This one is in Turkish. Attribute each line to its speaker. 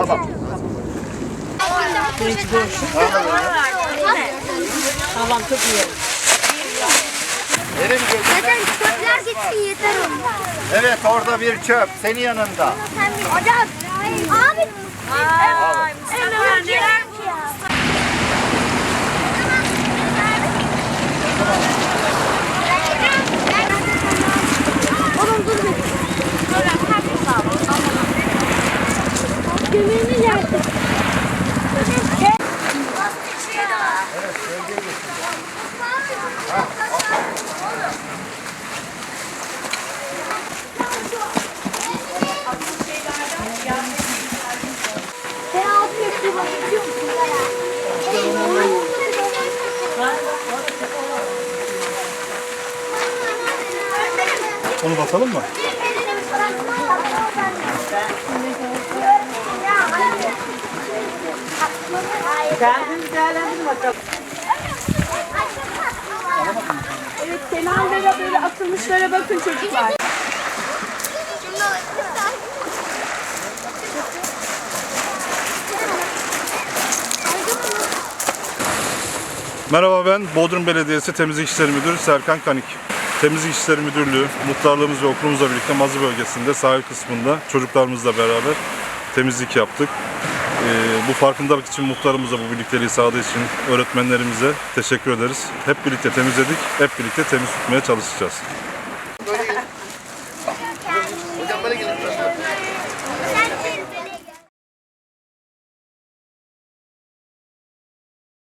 Speaker 1: Tamam.
Speaker 2: Tamam çok iyi.
Speaker 1: Verin gözüne.
Speaker 3: Zaten çöpler gitsin yeter onlar.
Speaker 1: Evet orada bir çöp. Senin yanında.
Speaker 3: Hocam. Abi. Ay, Mustafa
Speaker 4: Onu basalım mı?
Speaker 2: Kendiniz değerlendirin bakalım. Atılmışlara bakın çocuklar.
Speaker 4: Merhaba ben Bodrum Belediyesi Temizlik İşleri Müdürü Serkan Kanik. Temizlik İşleri Müdürlüğü, muhtarlığımız ve okulumuzla birlikte Mazı bölgesinde sahil kısmında çocuklarımızla beraber temizlik yaptık. Ee, bu farkındalık için muhtarımıza bu birlikteliği sağladığı için öğretmenlerimize teşekkür ederiz. Hep birlikte temizledik, hep birlikte temiz tutmaya çalışacağız.